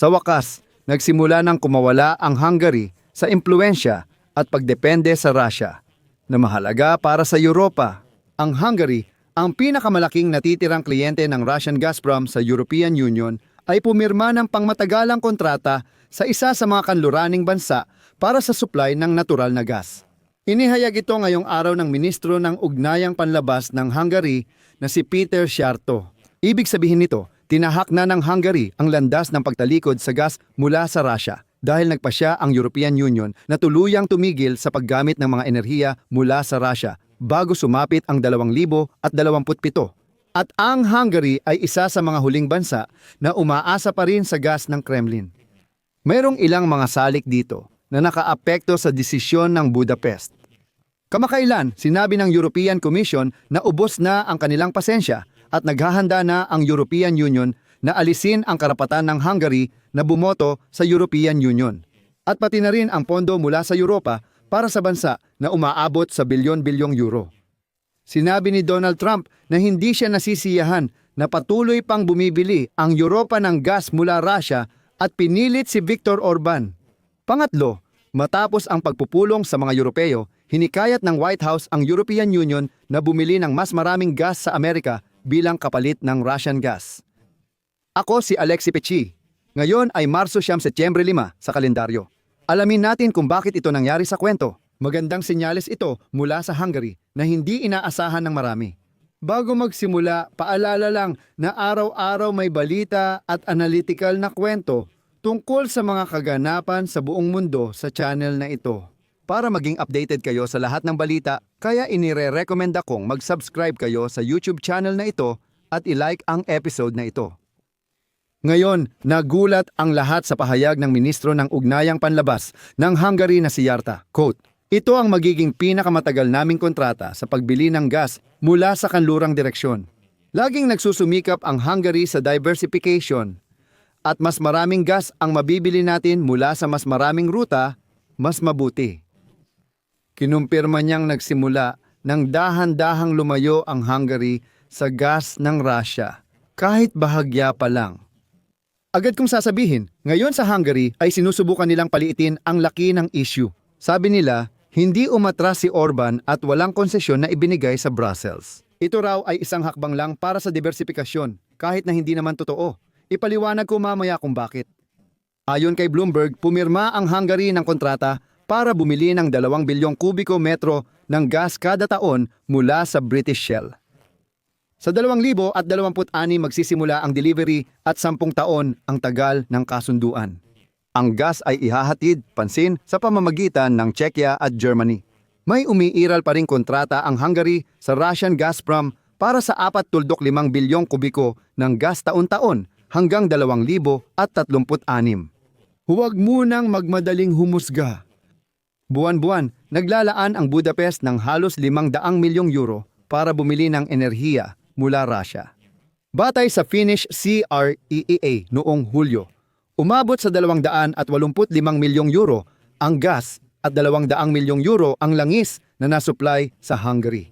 Sa wakas, nagsimula ng kumawala ang Hungary sa impluensya at pagdepende sa Russia na mahalaga para sa Europa. Ang Hungary, ang pinakamalaking natitirang kliyente ng Russian Gazprom sa European Union, ay pumirma ng pangmatagalang kontrata sa isa sa mga kanluraning bansa para sa supply ng natural na gas. Inihayag ito ngayong araw ng Ministro ng Ugnayang Panlabas ng Hungary na si Peter Sciarto. Ibig sabihin nito, tinahak na ng Hungary ang landas ng pagtalikod sa gas mula sa Russia dahil nagpasya ang European Union na tuluyang tumigil sa paggamit ng mga enerhiya mula sa Russia bago sumapit ang 2027. At ang Hungary ay isa sa mga huling bansa na umaasa pa rin sa gas ng Kremlin. Mayroong ilang mga salik dito na nakaapekto sa desisyon ng Budapest. Kamakailan, sinabi ng European Commission na ubos na ang kanilang pasensya at naghahanda na ang European Union na alisin ang karapatan ng Hungary na bumoto sa European Union. At pati na rin ang pondo mula sa Europa para sa bansa na umaabot sa bilyon-bilyong euro. Sinabi ni Donald Trump na hindi siya nasisiyahan na patuloy pang bumibili ang Europa ng gas mula Russia at pinilit si Viktor Orban. Pangatlo, matapos ang pagpupulong sa mga Europeo, hinikayat ng White House ang European Union na bumili ng mas maraming gas sa Amerika bilang kapalit ng Russian gas. Ako si Alexi Pechi. Ngayon ay Marso siyam Setyembre 5 sa kalendaryo. Alamin natin kung bakit ito nangyari sa kwento. Magandang senyales ito mula sa Hungary na hindi inaasahan ng marami. Bago magsimula, paalala lang na araw-araw may balita at analytical na kwento tungkol sa mga kaganapan sa buong mundo sa channel na ito. Para maging updated kayo sa lahat ng balita, kaya inire-recommend akong mag-subscribe kayo sa YouTube channel na ito at ilike ang episode na ito. Ngayon, nagulat ang lahat sa pahayag ng Ministro ng Ugnayang Panlabas ng Hungary na si Yarta. Quote, Ito ang magiging pinakamatagal naming kontrata sa pagbili ng gas mula sa kanlurang direksyon. Laging nagsusumikap ang Hungary sa diversification at mas maraming gas ang mabibili natin mula sa mas maraming ruta, mas mabuti. Kinumpirma niyang nagsimula ng dahan-dahang lumayo ang Hungary sa gas ng Russia, kahit bahagya pa lang. Agad kong sasabihin, ngayon sa Hungary ay sinusubukan nilang paliitin ang laki ng issue. Sabi nila, hindi umatras si Orban at walang konsesyon na ibinigay sa Brussels. Ito raw ay isang hakbang lang para sa diversifikasyon, kahit na hindi naman totoo. Ipaliwanag ko mamaya kung bakit. Ayon kay Bloomberg, pumirma ang Hungary ng kontrata para bumili ng 2 bilyong kubiko metro ng gas kada taon mula sa British Shell. Sa 2026 magsisimula ang delivery at 10 taon ang tagal ng kasunduan. Ang gas ay ihahatid, pansin, sa pamamagitan ng Czechia at Germany. May umiiral pa ring kontrata ang Hungary sa Russian Gazprom para sa 4.5 bilyong kubiko ng gas taon-taon hanggang 2036. Huwag munang magmadaling humusga. Buwan-buwan, naglalaan ang Budapest ng halos 500 milyong euro para bumili ng enerhiya mula Russia. Batay sa Finnish CREEA noong Hulyo, umabot sa 285 milyong euro ang gas at 200 milyong euro ang langis na nasupply sa Hungary.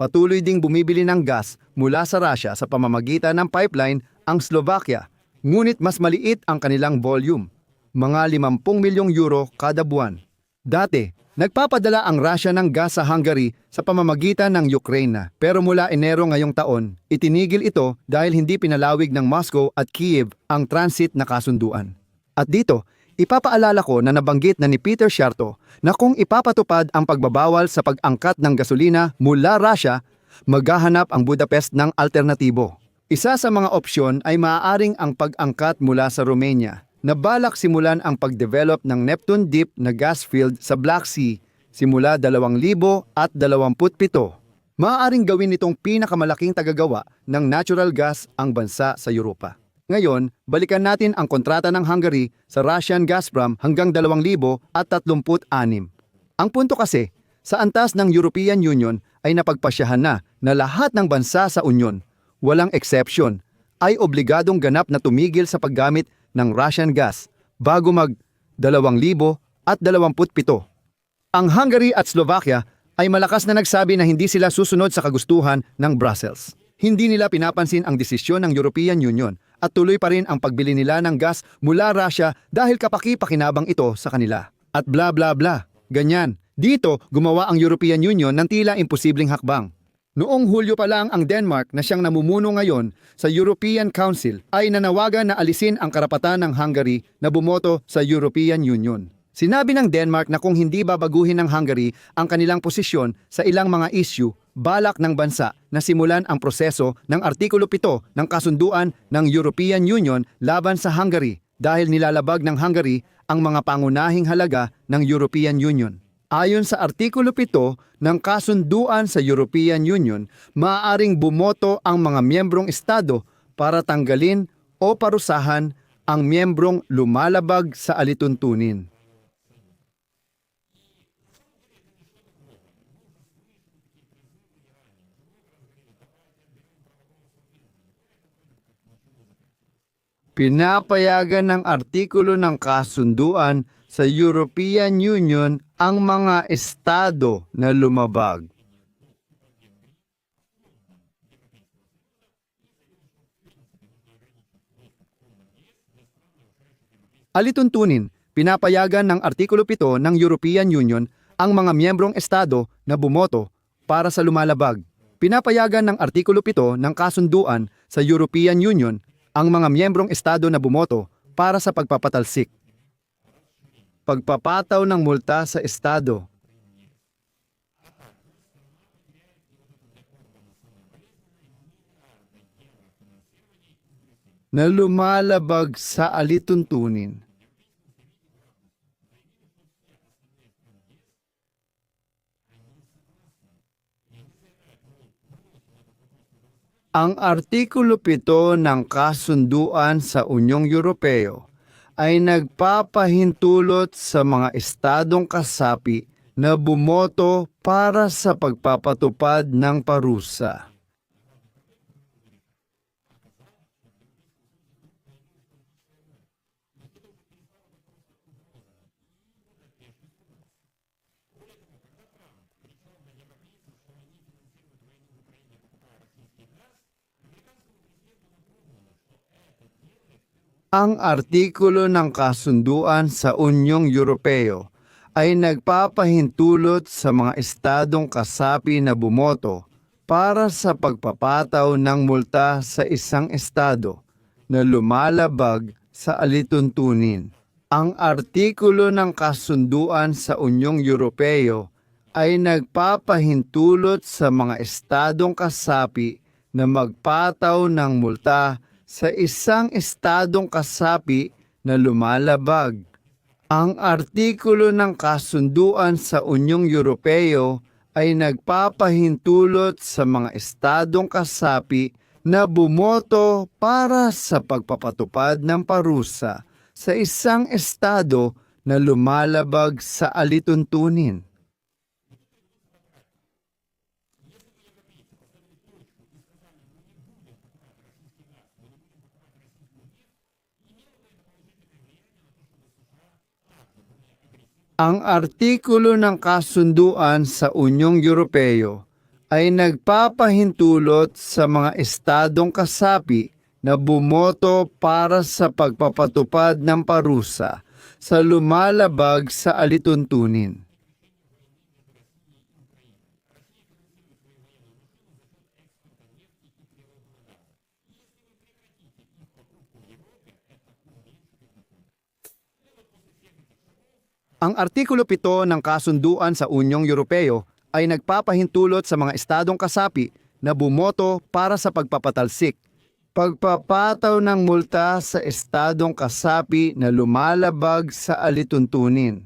Patuloy ding bumibili ng gas mula sa Russia sa pamamagitan ng pipeline ang Slovakia, ngunit mas maliit ang kanilang volume, mga 50 milyong euro kada buwan. Dati, nagpapadala ang Russia ng gas sa Hungary sa pamamagitan ng Ukraine. Pero mula Enero ngayong taon, itinigil ito dahil hindi pinalawig ng Moscow at Kiev ang transit na kasunduan. At dito, ipapaalala ko na nabanggit na ni Peter Sciarto na kung ipapatupad ang pagbabawal sa pag-angkat ng gasolina mula Russia, maghahanap ang Budapest ng alternatibo. Isa sa mga opsyon ay maaaring ang pag-angkat mula sa Romania na balak simulan ang pag-develop ng Neptune Deep na gas field sa Black Sea simula 2027. Maaaring gawin nitong pinakamalaking tagagawa ng natural gas ang bansa sa Europa. Ngayon, balikan natin ang kontrata ng Hungary sa Russian Gazprom hanggang 2036. Ang punto kasi, sa antas ng European Union ay napagpasyahan na na lahat ng bansa sa Union, walang exception, ay obligadong ganap na tumigil sa paggamit ng Russian gas bago mag 2027. Ang Hungary at Slovakia ay malakas na nagsabi na hindi sila susunod sa kagustuhan ng Brussels. Hindi nila pinapansin ang desisyon ng European Union at tuloy pa rin ang pagbili nila ng gas mula Russia dahil kapaki-pakinabang ito sa kanila. At bla bla bla. Ganyan. Dito, gumawa ang European Union ng tila imposibleng hakbang. Noong Hulyo pa lang ang Denmark na siyang namumuno ngayon sa European Council ay nanawagan na alisin ang karapatan ng Hungary na bumoto sa European Union. Sinabi ng Denmark na kung hindi babaguhin ng Hungary ang kanilang posisyon sa ilang mga issue, balak ng bansa na simulan ang proseso ng Artikulo 7 ng kasunduan ng European Union laban sa Hungary dahil nilalabag ng Hungary ang mga pangunahing halaga ng European Union. Ayon sa Artikulo 7 ng kasunduan sa European Union, maaaring bumoto ang mga miyembrong estado para tanggalin o parusahan ang miyembrong lumalabag sa alituntunin. Pinapayagan ng artikulo ng kasunduan sa European Union ang mga estado na lumabag. Alituntunin, pinapayagan ng Artikulo 7 ng European Union ang mga miyembrong estado na bumoto para sa lumalabag. Pinapayagan ng Artikulo 7 ng kasunduan sa European Union ang mga miyembrong estado na bumoto para sa pagpapatalsik. Pagpapataw ng multa sa estado. na lumalabag sa alituntunin. Ang Artikulo 7 ng Kasunduan sa Unyong Europeo ay nagpapahintulot sa mga estadong kasapi na bumoto para sa pagpapatupad ng parusa. Ang artikulo ng kasunduan sa Unyong Europeo ay nagpapahintulot sa mga estadong kasapi na bumoto para sa pagpapataw ng multa sa isang estado na lumalabag sa alituntunin. Ang artikulo ng kasunduan sa Unyong Europeo ay nagpapahintulot sa mga estadong kasapi na magpataw ng multa sa isang estadong kasapi na lumalabag. Ang artikulo ng kasunduan sa Unyong Europeo ay nagpapahintulot sa mga estadong kasapi na bumoto para sa pagpapatupad ng parusa sa isang estado na lumalabag sa alituntunin. Ang artikulo ng kasunduan sa Unyong Europeo ay nagpapahintulot sa mga estadong kasapi na bumoto para sa pagpapatupad ng parusa sa lumalabag sa alituntunin. Ang Artikulo 7 ng Kasunduan sa Unyong Europeo ay nagpapahintulot sa mga estadong kasapi na bumoto para sa pagpapatalsik. Pagpapataw ng multa sa estadong kasapi na lumalabag sa alituntunin.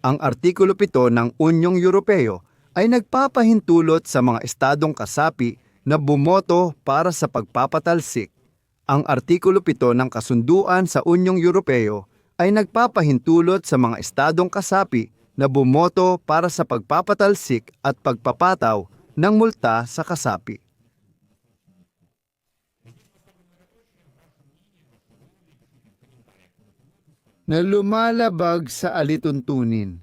Ang Artikulo 7 ng Unyong Europeo ay nagpapahintulot sa mga estadong kasapi na bumoto para sa pagpapatalsik. Ang Artikulo 7 ng Kasunduan sa Unyong Europeo ay nagpapahintulot sa mga estadong kasapi na bumoto para sa pagpapatalsik at pagpapataw ng multa sa kasapi. Na lumalabag sa alituntunin